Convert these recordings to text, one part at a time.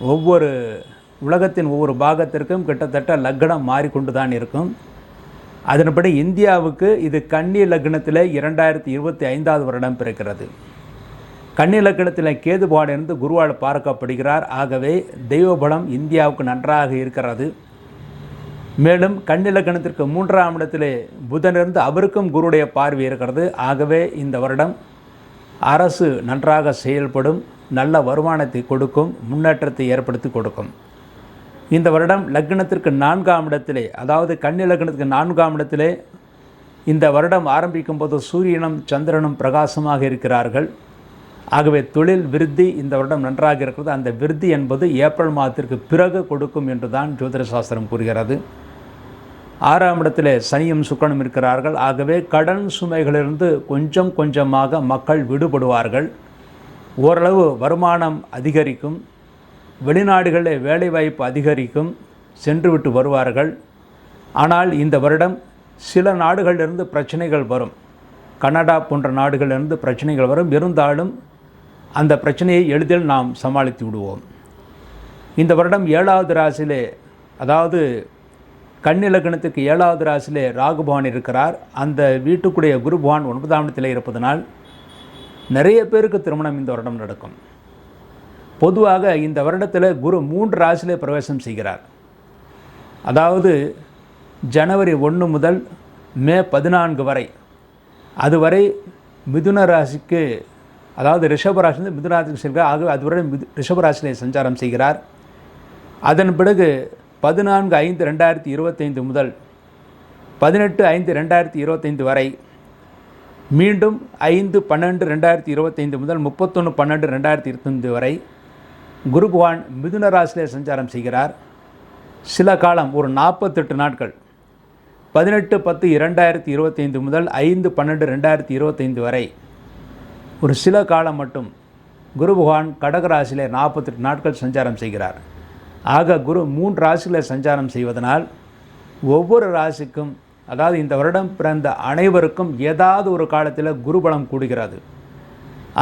ஒவ்வொரு உலகத்தின் ஒவ்வொரு பாகத்திற்கும் கிட்டத்தட்ட லக்னம் மாறிக்கொண்டு தான் இருக்கும். அதன்படி இந்தியாவுக்கு இது கன்னி லக்னத்தில் இரண்டாயிரத்தி இருபத்தி ஐந்தாவது வருடம் பிறக்கிறது. கன்னி லக்னத்தில் கேதுபாடிலிருந்து குருவால் பார்க்கப்படுகிறார். ஆகவே தெய்வபலம் இந்தியாவுக்கு நன்றாக இருக்கிறது. மேலும் கன்னி லக்னத்திற்கு மூன்றாம் இடத்திலே புதனிருந்து அவருக்கும் குருடைய பார்வை இருக்கிறது. ஆகவே இந்த வருடம் அரசு நன்றாக செயல்படும். நல்ல வருமானத்தை கொடுக்கும் முன்னேற்றத்தை ஏற்படுத்தி கொடுக்கும். இந்த வருடம் லக்னத்திற்கு நான்காம் இடத்திலே அதாவது கன்னி லக்னத்துக்கு நான்காம் இடத்திலே இந்த வருடம் ஆரம்பிக்கும் போது சூரியனும் சந்திரனும் பிரகாசமாக இருக்கிறார்கள். ஆகவே தொழில் விருத்தி இந்த வருடம் நன்றாக இருக்கிறது. அந்த விருத்தி என்பது ஏப்ரல் மாதத்திற்கு பிறகு கொடுக்கும் என்று தான் ஜோதிட சாஸ்திரம் கூறுகிறது. ஆறாம் இடத்திலே சனியும் சுக்கரனும் இருக்கிறார்கள். ஆகவே கடன் சுமைகளிலிருந்து கொஞ்சம் கொஞ்சமாக மக்கள் விடுபடுவார்கள். ஓரளவு வருமானம் அதிகரிக்கும் வெளிநாடுகளில் வேலைவாய்ப்பு அதிகரிக்கும் சென்றுவிட்டு வருவார்கள். ஆனால் இந்த வருடம் சில நாடுகளிலிருந்து பிரச்சனைகள் வரும். கனடா போன்ற நாடுகளிலிருந்து பிரச்சனைகள் வரும். இருந்தாலும் அந்த பிரச்சனையை எளிதில் நாம் சமாளித்து விடுவோம். இந்த வருடம் ஏழாவது ராசியிலே அதாவது கண்ணிலக்கணத்துக்கு ஏழாவது ராசியிலே ராகுபவான் இருக்கிறார். அந்த வீட்டுக்குடைய குருபவான் ஒன்பதாம் இடத்தில் இருப்பதனால் நிறைய பேருக்கு திருமணம் இந்த வருடம் நடக்கும். பொதுவாக இந்த வருடத்தில் குரு மூன்று ராசியிலே பிரவேசம் செய்கிறார். அதாவது ஜனவரி ஒன்று முதல் மே பதினான்கு வரை. அதுவரை மிதுன ராசிக்கு அதாவது ரிஷபராசிலிருந்து மிதுன ராசிக்கு செல்கிறார். ஆகவே அதுவரை மிது ரிஷபராசியிலே சஞ்சாரம் செய்கிறார். அதன் பிறகு பதினான்கு ஐந்து ரெண்டாயிரத்தி இருபத்தைந்து முதல் பதினெட்டு ஐந்து ரெண்டாயிரத்தி இருபத்தைந்து வரை மீண்டும் ஐந்து பன்னெண்டு ரெண்டாயிரத்தி இருபத்தைந்து முதல் முப்பத்தொன்று பன்னெண்டு ரெண்டாயிரத்தி இருபத்தைந்து வரை குரு பகவான் மிதுன ராசியிலே சஞ்சாரம் செய்கிறார். சில காலம் ஒரு நாற்பத்தெட்டு நாட்கள் பதினெட்டு பத்து இரண்டாயிரத்தி இருபத்தைந்து முதல் ஐந்து பன்னெண்டு ரெண்டாயிரத்தி இருபத்தைந்து வரை. ஒரு சில காலம் மட்டும் குரு பகவான் கடகராசியிலே நாற்பத்தெட்டு நாட்கள் சஞ்சாரம் செய்கிறார். ஆக குரு மூன்று ராசியில் சஞ்சாரம் செய்வதனால் ஒவ்வொரு ராசிக்கும் அதாவது இந்த வருடம் பிறந்த அனைவருக்கும் ஏதாவது ஒரு காலத்தில் குருபலம் கூடுகிறது.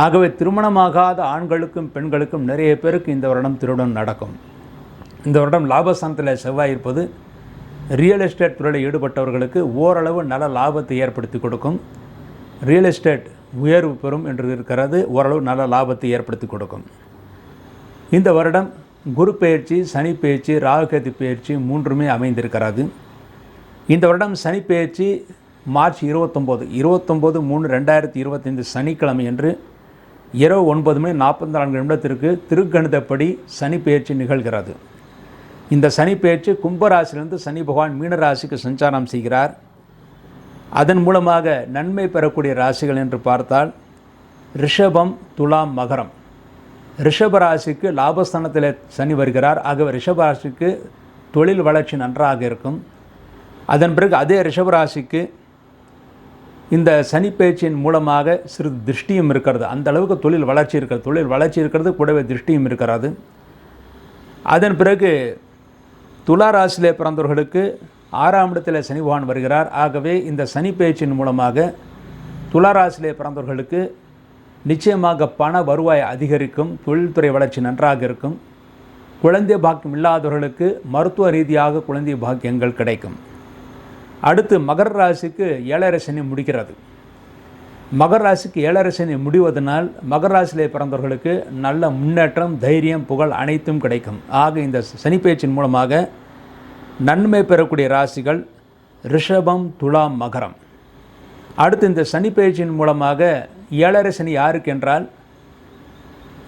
ஆகவே திருமணமாகாத ஆண்களுக்கும் பெண்களுக்கும் நிறைய பேருக்கு இந்த வருடம் திருமணம் நடக்கும். இந்த வருடம் லாபஸ்தானத்தில் செவ்வாய் இருப்பது ரியல் எஸ்டேட் துறையில் ஈடுபட்டவர்களுக்கு ஓரளவு நல்ல லாபத்தை ஏற்படுத்தி கொடுக்கும். ரியல் எஸ்டேட் உயர்வு பெறும் என்று இருக்கிறது ஓரளவு நல்ல லாபத்தை ஏற்படுத்தி கொடுக்கும். இந்த வருடம் குரு பயிற்சி சனி பயிற்சி ராகுகேது பயிற்சி மூன்றுமே அமைந்திருக்கிறது. இந்த வருடம் சனி பயிற்சி மார்ச் இருபத்தொம்போது. இருபத்தொம்போது மூணு ரெண்டாயிரத்தி இருபத்தைந்து சனிக்கிழமை என்று இரவு ஒன்பது மணி நாற்பத்தி நான்கு நிமிடத்திற்கு திருக்கணிதப்படி சனி பயிற்சி நிகழ்கிறது. இந்த சனி பயிற்சி கும்பராசிலிருந்து சனி பகவான் மீனராசிக்கு சஞ்சாரம் செய்கிறார். அதன் மூலமாக நன்மை பெறக்கூடிய ராசிகள் என்று பார்த்தால் ரிஷபம் துலாம் மகரம். ரிஷப ராசிக்கு லாபஸ்தானத்தில் சனி வருகிறார். ஆகவே ரிஷபராசிக்கு தொழில் வளர்ச்சி நன்றாக இருக்கும். அதன் பிறகு அதே ரிஷபராசிக்கு இந்த சனி பேச்சின் மூலமாக சிறிது திருஷ்டியும் இருக்கிறது. அந்த அளவுக்கு தொழில் வளர்ச்சி இருக்கிறது. தொழில் வளர்ச்சி இருக்கிறது கூடவே திருஷ்டியும் இருக்கிறது. அதன் பிறகு துலா ராசியிலே பிறந்தவர்களுக்கு ஆறாம் இடத்தில் சனி பகவான் வருகிறார். ஆகவே இந்த சனி பேச்சின் மூலமாக துலா ராசியிலே பிறந்தவர்களுக்கு நிச்சயமாக பண வருவாய் அதிகரிக்கும். தொழில்துறை வளர்ச்சி நன்றாக இருக்கும். குழந்தை பாக்கியம் இல்லாதவர்களுக்கு மருத்துவ ரீதியாக குழந்தை பாக்கியங்கள் கிடைக்கும். அடுத்து மகர ராசிக்கு ஏழரை சனி முடிக்கிறது. மகர ராசிக்கு ஏழரை சனி முடிவதனால் மகர ராசியிலே பிறந்தவர்களுக்கு நல்ல முன்னேற்றம் தைரியம் புகழ் அனைத்தும் கிடைக்கும். ஆக இந்த சனி பயிற்சியின் மூலமாக நன்மை பெறக்கூடிய ராசிகள் ரிஷபம் துலாம் மகரம். அடுத்து இந்த சனி பயிற்சியின் மூலமாக ஏழரை சனி யாருக்கு என்றால்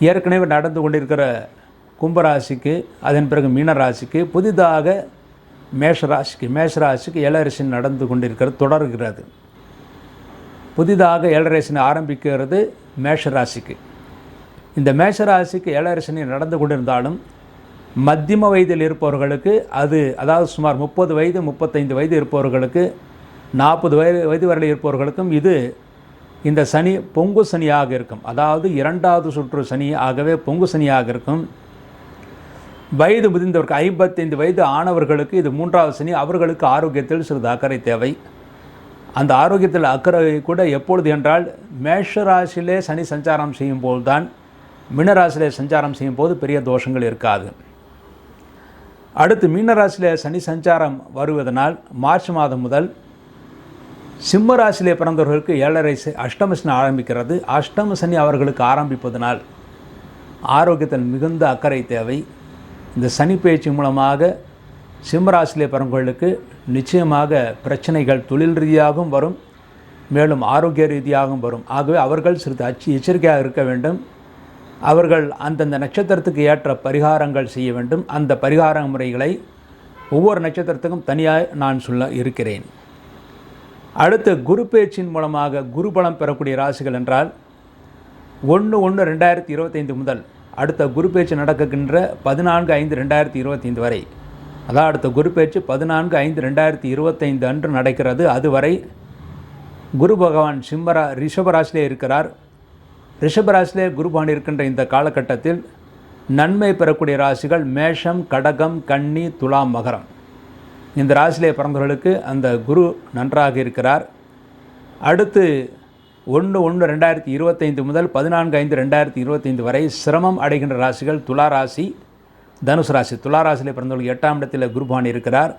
ஏற்கனவே நடந்து கொண்டிருக்கிற கும்பராசிக்கு அதன் பிறகு மீனராசிக்கு புதிதாக மேஷராசிக்கு மேஷராசிக்கு ஏழரசன் நடந்து கொண்டிருக்கிறது தொடர்கிறது. புதிதாக ஏழரசனை ஆரம்பிக்கிறது மேஷராசிக்கு. இந்த மேஷராசிக்கு ஏழரசனி நடந்து கொண்டிருந்தாலும் மத்தியம வயதில் இருப்பவர்களுக்கு அது அதாவது சுமார் முப்பது வயது முப்பத்தைந்து வயது இருப்பவர்களுக்கு நாற்பது வயது வயது வரையில் இருப்பவர்களுக்கும் இது இந்த சனி பொங்கு சனியாக இருக்கும். அதாவது இரண்டாவது சுற்று சனி ஆகவே பொங்கு சனியாக இருக்கும். வயது முதிர்ந்தவருக்கு ஐம்பத்தைந்து வயது ஆனவர்களுக்கு இது மூன்றாவது சனி. அவர்களுக்கு ஆரோக்கியத்தில் சிறிது அக்கறை தேவை. அந்த ஆரோக்கியத்தில் அக்கறை கூட எப்பொழுது என்றால் மேஷராசிலே சனி சஞ்சாரம் செய்யும் போதுதான் மீனராசிலே சஞ்சாரம் செய்யும் போது பெரிய தோஷங்கள் இருக்காது. அடுத்து மீனராசியிலே சனி சஞ்சாரம் வருவதனால் மார்ச் மாதம் முதல் சிம்ம ராசியிலே பிறந்தவர்களுக்கு ஏழரை அஷ்டம சனி ஆரம்பிக்கிறது. அஷ்டம சனி அவர்களுக்கு ஆரம்பிப்பதனால் ஆரோக்கியத்தில் மிகுந்த அக்கறை தேவை. இந்த சனி பயிற்சி மூலமாக சிம்மராசிலே பிறந்தவர்களுக்கு நிச்சயமாக பிரச்சனைகள் தொழில் ரீதியாகவும் வரும் மேலும் ஆரோக்கிய ரீதியாகவும் வரும். ஆகவே அவர்கள் சிறிது அச்சு எச்சரிக்கையாக இருக்க வேண்டும். அவர்கள் அந்தந்த நட்சத்திரத்துக்கு ஏற்ற பரிகாரங்கள் செய்ய வேண்டும். அந்த பரிகார முறைகளை ஒவ்வொரு நட்சத்திரத்துக்கும் தனியாக நான் சொல்ல இருக்கிறேன். அடுத்து குரு பேச்சின் மூலமாக குருபலம் பெறக்கூடிய ராசிகள் என்றால் ஒன்று ஒன்று ரெண்டாயிரத்தி இருபத்தைந்து முதல் அடுத்த குரு பேச்சு நடக்குகின்ற பதினான்கு ஐந்து ரெண்டாயிரத்தி இருபத்தைந்து வரை. அதான் அடுத்த குரு பேச்சு பதினான்கு ஐந்து ரெண்டாயிரத்தி இருபத்தைந்து அன்று நடக்கிறது. அதுவரை குரு பகவான் சிம்மரா ரிஷபராசிலே இருக்கிறார். ரிஷபராசிலே குருபான் இருக்கின்ற இந்த காலகட்டத்தில் நன்மை பெறக்கூடிய ராசிகள் மேஷம் கடகம் கன்னி துலாம் மகரம். இந்த ராசிலே பிறந்தவர்களுக்கு அந்த குரு நன்றாக இருக்கிறார். அடுத்து ஒன்று ஒன்று ரெண்டாயிரத்தி இருபத்தைந்து முதல் பதினான்கு ஐந்து ரெண்டாயிரத்தி இருபத்தைந்து வரை சிரமம் அடைகின்ற ராசிகள் துலா ராசி தனுசு ராசி. துலா ராசியில் பிறந்தவர்கள் எட்டாம் இடத்தில் குருபான் இருக்கிறார்.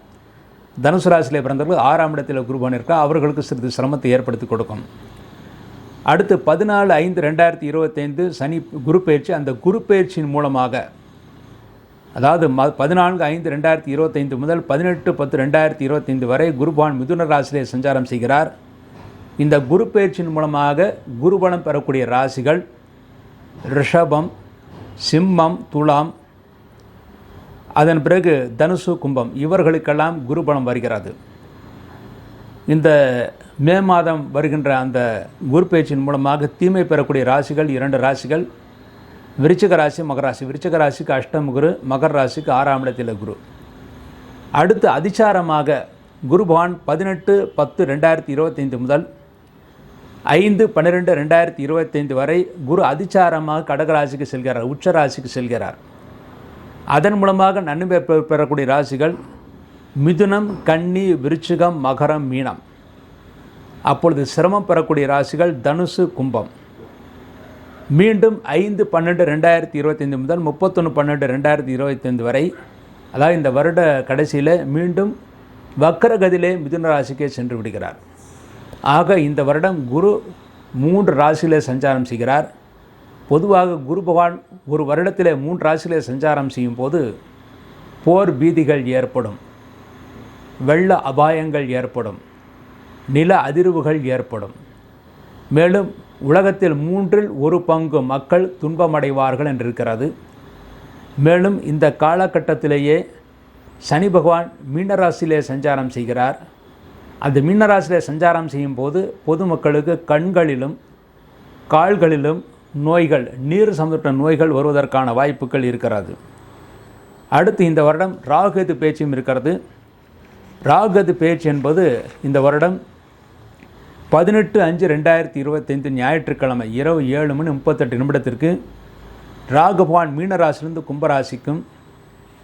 தனுசு ராசியில் பிறந்தவர்கள் ஆறாம் இடத்தில் குருபான் இருக்கிறார் அவர்களுக்கு சிறிது சிரமத்தை ஏற்படுத்தி கொடுக்கும். அடுத்து பதினாலு ஐந்து ரெண்டாயிரத்தி இருபத்தைந்து சனி குரு பயிற்சி. அந்த குரு பயிற்சியின் மூலமாக அதாவது ம பதினான்கு ஐந்து ரெண்டாயிரத்தி இருபத்தைந்து முதல் பதினெட்டு பத்து ரெண்டாயிரத்தி இருபத்தைந்து வரை குருபான் மிதுன ராசியிலே சஞ்சாரம் செய்கிறார். இந்த குரு பயிற்சியின் மூலமாக குருபலம் பெறக்கூடிய ராசிகள் ரிஷபம் சிம்மம் துலாம் அதன் பிறகு தனுசு கும்பம் இவர்களுக்கெல்லாம் குருபலம் வருகிறது. இந்த மே மாதம் வருகின்ற அந்த குரு பயிற்சியின் மூலமாக தீமை பெறக்கூடிய ராசிகள் இரண்டு ராசிகள் விருச்சிக ராசி மகர ராசி. விருச்சிக ராசிக்கு அஷ்டம குரு மகர ராசிக்கு ஆறாம் இடத்தில் குரு. அடுத்து அதிசாரமாக குரு பகவான் பதினெட்டு பத்து ரெண்டாயிரத்தி இருபத்தைந்து முதல் ஐந்து பன்னிரெண்டு ரெண்டாயிரத்தி இருபத்தைந்து வரை குரு அதிச்சாரமாக கடகராசிக்கு செல்கிறார் உச்ச ராசிக்கு செல்கிறார். அதன் மூலமாக நன்மை பெறக்கூடிய ராசிகள் மிதுனம் கன்னி விருச்சிகம் மகரம் மீனம். அப்பொழுது சிரமம் பெறக்கூடிய ராசிகள் தனுசு கும்பம். மீண்டும் ஐந்து பன்னெண்டு ரெண்டாயிரத்தி இருபத்தைந்து முதல் முப்பத்தொன்று பன்னெண்டு ரெண்டாயிரத்தி இருபத்தைந்து வரை அதாவது இந்த வருட கடைசியில் மீண்டும் வக்கரகதியிலே மிதுன ராசிக்கே சென்று விடுகிறார். ஆக இந்த வருடம் குரு மூன்று ராசியிலே சஞ்சாரம் செய்கிறார். பொதுவாக குரு பகவான் ஒரு வருடத்திலே மூன்று ராசியிலே சஞ்சாரம் செய்யும் போது போர் பீதிகள் ஏற்படும். வெள்ள அபாயங்கள் ஏற்படும். நில அதிர்வுகள் ஏற்படும். மேலும் உலகத்தில் மூன்றில் ஒரு பங்கு மக்கள் துன்பமடைவார்கள் என்றிருக்கிறது. மேலும் இந்த காலகட்டத்திலேயே சனி பகவான் மீனராசியிலே சஞ்சாரம் செய்கிறார். அந்த மீனராசியில் சஞ்சாரம் செய்யும் போது பொதுமக்களுக்கு கண்களிலும் கால்களிலும் நோய்கள் நீர் சம்பந்த நோய்கள் வருவதற்கான வாய்ப்புகள் இருக்கிறது. அடுத்து இந்த வருடம் ராகுகேது பேச்சும் இருக்கிறது. ராகுகேது பேச்சு என்பது இந்த வருடம் பதினெட்டு அஞ்சு ரெண்டாயிரத்தி இருபத்தைந்து ஞாயிற்றுக்கிழமை இரவு ஏழு மணி முப்பத்தெட்டு நிமிடத்திற்கு ராகுபவான் மீனராசிலிருந்து கும்பராசிக்கும்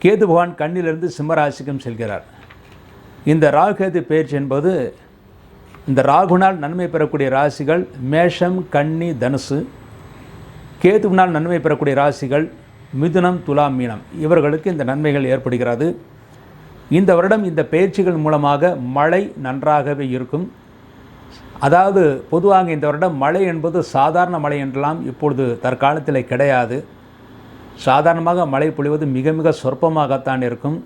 கேது பகவான் கண்ணிலிருந்து சிம்மராசிக்கும் செல்கிறார். இந்த ராகுகேது பயிற்சி என்பது இந்த ராகுனால் நன்மை பெறக்கூடிய ராசிகள் மேஷம் கன்னி தனுசு. கேதுவினால் நன்மை பெறக்கூடிய ராசிகள் மிதுனம் துலாம் மீனம். இவர்களுக்கு இந்த நன்மைகள் ஏற்படுகிறது. இந்த வருடம் இந்த பயிற்சிகள் மூலமாக மழை நன்றாகவே இருக்கும். அதாவது பொதுவாக இந்த வருடம் மழை என்பது சாதாரண மழை என்றெல்லாம் இப்பொழுது தற்காலத்தில் கிடையாது. சாதாரணமாக மழை பொழிவது மிக மிக சொற்பமாகத்தான் இருக்கும்.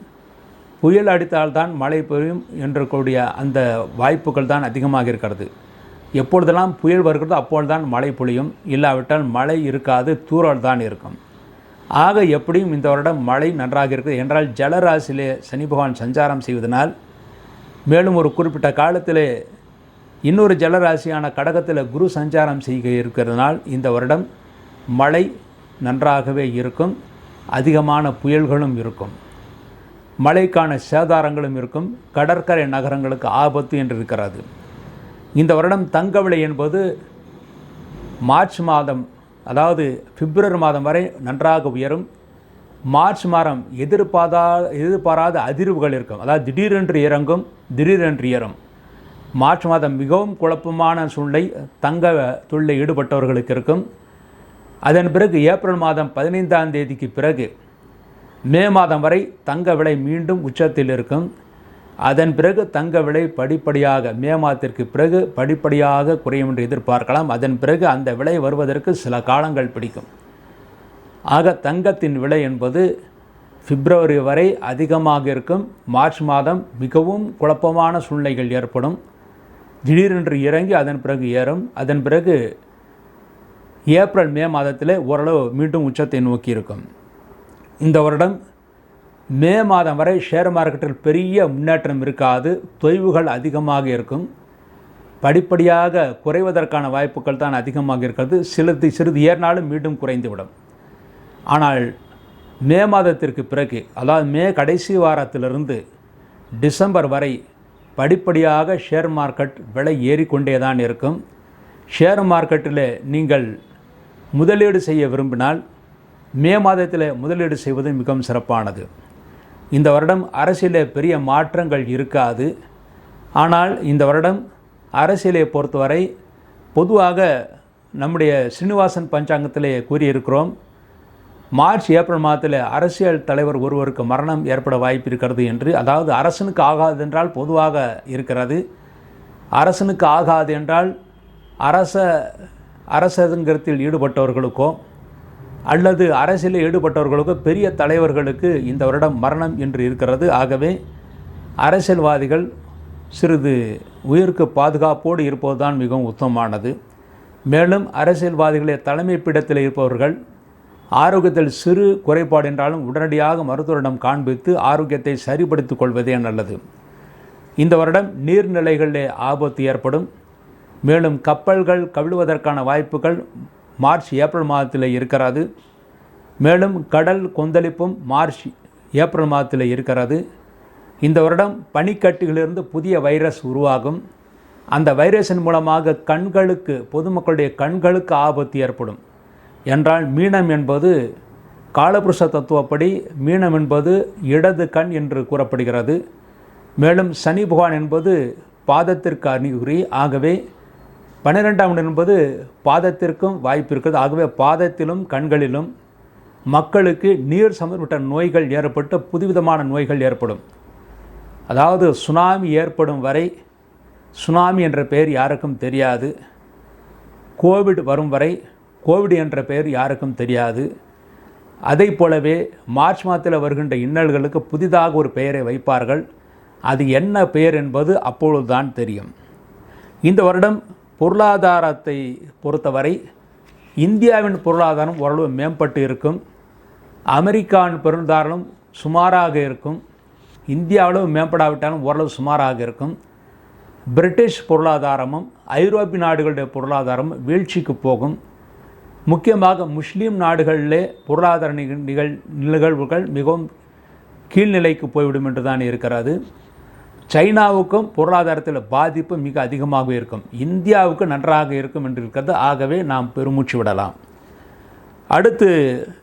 புயல் அடித்தால்தான் மழை பெய்யும் என்று கூடிய அந்த வாய்ப்புகள் தான் அதிகமாக இருக்கிறது. எப்பொழுதெல்லாம் புயல் வருகிறதோ அப்பொழுதுதான் மழை பொழியும். இல்லாவிட்டால் மழை இருக்காது தூரல் தான் இருக்கும். ஆக எப்படியும் இந்த வருடம் மழை நன்றாக இருக்குது. என்றால் ஜலராசியிலே சனி பகவான் சஞ்சாரம் செய்வதனால் மேலும் ஒரு குறிப்பிட்ட காலத்திலே இன்னொரு ஜலராசியான கடகத்தில் குரு சஞ்சாரம் செய்க இருக்கிறதுனால் இந்த வருடம் மழை நன்றாகவே இருக்கும். அதிகமான புயல்களும் இருக்கும். மழைக்கான சேதாரங்களும் இருக்கும் கடற்கரை நகரங்களுக்கு ஆபத்து என்று இருக்கிறது. இந்த வருடம் தங்க விலை என்பது மார்ச் மாதம் அதாவது பிப்ரவரி மாதம் வரை நன்றாக உயரும். மார்ச் மாதம் எதிர்பாரா எதிர்பாராத அதிர்வுகள் இருக்கும். அதாவது திடீரென்று இறங்கும் திடீரென்று ஏறும். மார்ச் மாதம் மிகவும் குழப்பமான சூழ்நிலை தங்க தொழிலில் ஈடுபட்டவர்களுக்கு இருக்கும். அதன் பிறகு ஏப்ரல் மாதம் பதினைந்தாம் தேதிக்கு பிறகு மே மாதம் வரை தங்க விலை மீண்டும் உச்சத்தில் இருக்கும். அதன் பிறகு தங்க விலை படிப்படியாக மே மாதத்திற்கு பிறகு படிப்படியாக குறையும் என்று எதிர்பார்க்கலாம். அதன் பிறகு அந்த விலை வருவதற்கு சில காலங்கள் பிடிக்கும். ஆக தங்கத்தின் விலை என்பது பிப்ரவரி வரை அதிகமாக இருக்கும். மார்ச் மாதம் மிகவும் குழப்பமான சூழ்நிலைகள் ஏற்படும். திடீரென்று இறங்கி அதன் பிறகு ஏறும். அதன் பிறகு ஏப்ரல் மே மாதத்தில் ஓரளவு மீண்டும் உச்சத்தை நோக்கி இருக்கும். இந்த வருடம் மே மாதம் வரை ஷேர் மார்க்கெட்டில் பெரிய முன்னேற்றம் இருக்காது தொய்வுகள் அதிகமாக இருக்கும். படிப்படியாக குறைவதற்கான வாய்ப்புகள் தான் அதிகமாக இருக்கிறது. சிறிது சிறிது ஏறினாலும் மீண்டும் குறைந்துவிடும். ஆனால் மே மாதத்திற்கு பிறகு அதாவது மே கடைசி வாரத்திலிருந்து டிசம்பர் வரை படிப்படியாக ஷேர் மார்க்கெட் விலை ஏறிக்கொண்டே தான் இருக்கும். ஷேர் மார்க்கெட்டில் நீங்கள் முதலீடு செய்ய விரும்பினால் மே மாதத்தில் முதலீடு செய்வது மிகவும் சிறப்பானது. இந்த வருடம் அரசியலே பெரிய மாற்றங்கள் இருக்காது. ஆனால் இந்த வருடம் அரசியலை பொறுத்தவரை பொதுவாக நம்முடைய ஸ்ரீனிவாசன் பஞ்சாங்கத்திலே கூறியிருக்கிறோம் மார்ச் ஏப்ரல் மாதத்தில் அரசியல் தலைவர் ஒருவருக்கு மரணம் ஏற்பட வாய்ப்பு இருக்கிறது என்று. அதாவது அரசனுக்கு ஆகாது என்றால் பொதுவாக இருக்கிறது. அரசனுக்கு ஆகாது என்றால் அரச அரசங்கரத்தில் ஈடுபட்டவர்களுக்கோ அல்லது அரசியலில் ஈடுபட்டவர்களுக்கு பெரிய தலைவர்களுக்கு இந்த வருடம் மரணம் என்று இருக்கிறது. ஆகவே அரசியல்வாதிகள் சிறிது உயிருக்கு பாதுகாப்போடு இருப்பதுதான் மிகவும் உத்தமமானது. மேலும் அரசியல்வாதிகளே தலைமை பீடத்தில் இருப்பவர்கள் ஆரோக்கியத்தில் சிறு குறைபாடு என்றாலும் உடனடியாக மருத்துவரிடம் காண்பித்து ஆரோக்கியத்தை சரிப்படுத்திக் கொள்வதே நல்லது. இந்த வருடம் நீர்நிலைகளிலே ஆபத்து ஏற்படும். மேலும் கப்பல்கள் கவிழ்வதற்கான வாய்ப்புகள் மார்ச் ஏப்ரல் மாதத்தில் இருக்கிறது. மேலும் கடல் கொந்தளிப்பும் மார்ச் ஏப்ரல் மாதத்தில் இருக்கிறது. இந்த வருடம் பனிக்கட்டிகளிலிருந்து புதிய வைரஸ் உருவாகும். அந்த வைரஸின் மூலமாக கண்களுக்கு பொதுமக்களுடைய கண்களுக்கு ஆபத்து ஏற்படும். என்றால் மீனம் என்பது காலபுருஷ தத்துவப்படி மீனம் என்பது இடது கண் என்று கூறப்படுகிறது. மேலும் சனி பகவான் என்பது பாதத்திற்கு அறிகுறி. ஆகவே பன்னிரெண்டாம் இடம் என்பது பாதத்திற்கும் வாய்ப்பு இருக்கிறது ஆகவே பாதத்திலும் கண்களிலும் மக்களுக்கு நீர் சம்பந்தப்பட்ட நோய்கள் ஏற்பட்டு புதுவிதமான நோய்கள் ஏற்படும். அதாவது சுனாமி ஏற்படும் வரை சுனாமி என்ற பெயர் யாருக்கும் தெரியாது. கோவிட் வரும் வரை கோவிட் என்ற பெயர் யாருக்கும் தெரியாது. அதை போலவே மார்ச் மாதத்தில் வருகின்ற இன்னல்களுக்கு புதிதாக ஒரு பெயரை வைப்பார்கள். அது என்ன பெயர் என்பது அப்பொழுதுதான் தெரியும். இந்த வருடம் பொருளாதாரத்தை பொறுத்தவரை இந்தியாவின் பொருளாதாரம் ஓரளவு மேம்பட்டு இருக்கும். அமெரிக்காவின் பொருளாதாரம் சுமாராக இருக்கும். இந்தியாவிலும் மேம்படாவிட்டாலும் ஓரளவு சுமாராக இருக்கும். பிரிட்டிஷ் பொருளாதாரமும் ஐரோப்பிய நாடுகளுடைய பொருளாதாரமும் வீழ்ச்சிக்கு போகும். முக்கியமாக முஸ்லீம் நாடுகளிலே பொருளாதார நிகழ் நிகழ் நிகழ்வுகள் மிகவும் கீழ்நிலைக்கு போய்விடும் என்று தான் இருக்கிறது. சைனாவுக்கும் பொருளாதாரத்தில் பாதிப்பு மிக அதிகமாக இருக்கும். இந்தியாவுக்கு நன்றாக இருக்கும் என்று இருக்கிறது ஆகவே நாம் பெருமூச்சு விடலாம். அடுத்து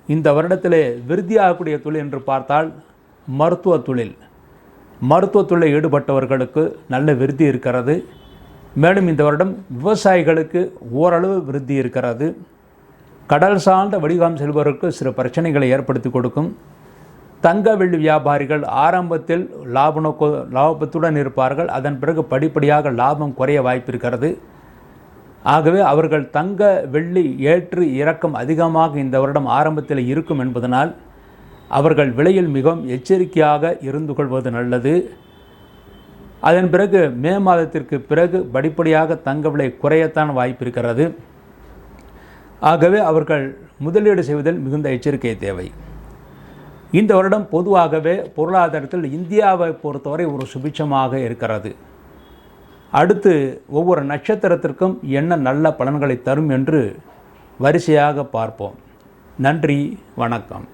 இந்த வருடத்திலே விருத்தியாகக்கூடிய தொழில் என்று பார்த்தால் மருத்துவ தொழில். மருத்துவ தொழிலில் ஈடுபட்டவர்களுக்கு நல்ல விருத்தி இருக்கிறது. மேலும் இந்த வருடம் விவசாயிகளுக்கு ஓரளவு விருத்தி இருக்கிறது. கடல் சார்ந்த வடிகாம் செல்பவர்களுக்கு சில பிரச்சனைகளை ஏற்படுத்தி கொடுக்கும். தங்க வெள்ளி வியாபாரிகள் ஆரம்பத்தில் லாப நோக்க லாபத்துடன் இருப்பார்கள். அதன் பிறகு படிப்படியாக லாபம் குறைய வாய்ப்பிருக்கிறது. ஆகவே அவர்கள் தங்க வெள்ளி ஏற்று இறக்கம் அதிகமாக இந்த வருடம் ஆரம்பத்தில் இருக்கும் என்பதனால் அவர்கள் விலையில் மிகவும் எச்சரிக்கையாக இருந்து கொள்வது நல்லது. அதன் பிறகு மே மாதத்திற்கு பிறகு படிப்படியாக தங்க விலை குறையத்தான் வாய்ப்பிருக்கிறது. ஆகவே அவர்கள் முதலீடு செய்வதில் மிகுந்த எச்சரிக்கை தேவை. இந்த வருடம் பொதுவாகவே பொருளாதாரத்தில் இந்தியாவை பொறுத்தவரை ஒரு சுபிட்சமாக இருக்கிறது. அடுத்து ஒவ்வொரு நட்சத்திரத்திற்கும் என்ன நல்ல பலன்களை தரும் என்று வரிசையாக பார்ப்போம். நன்றி வணக்கம்.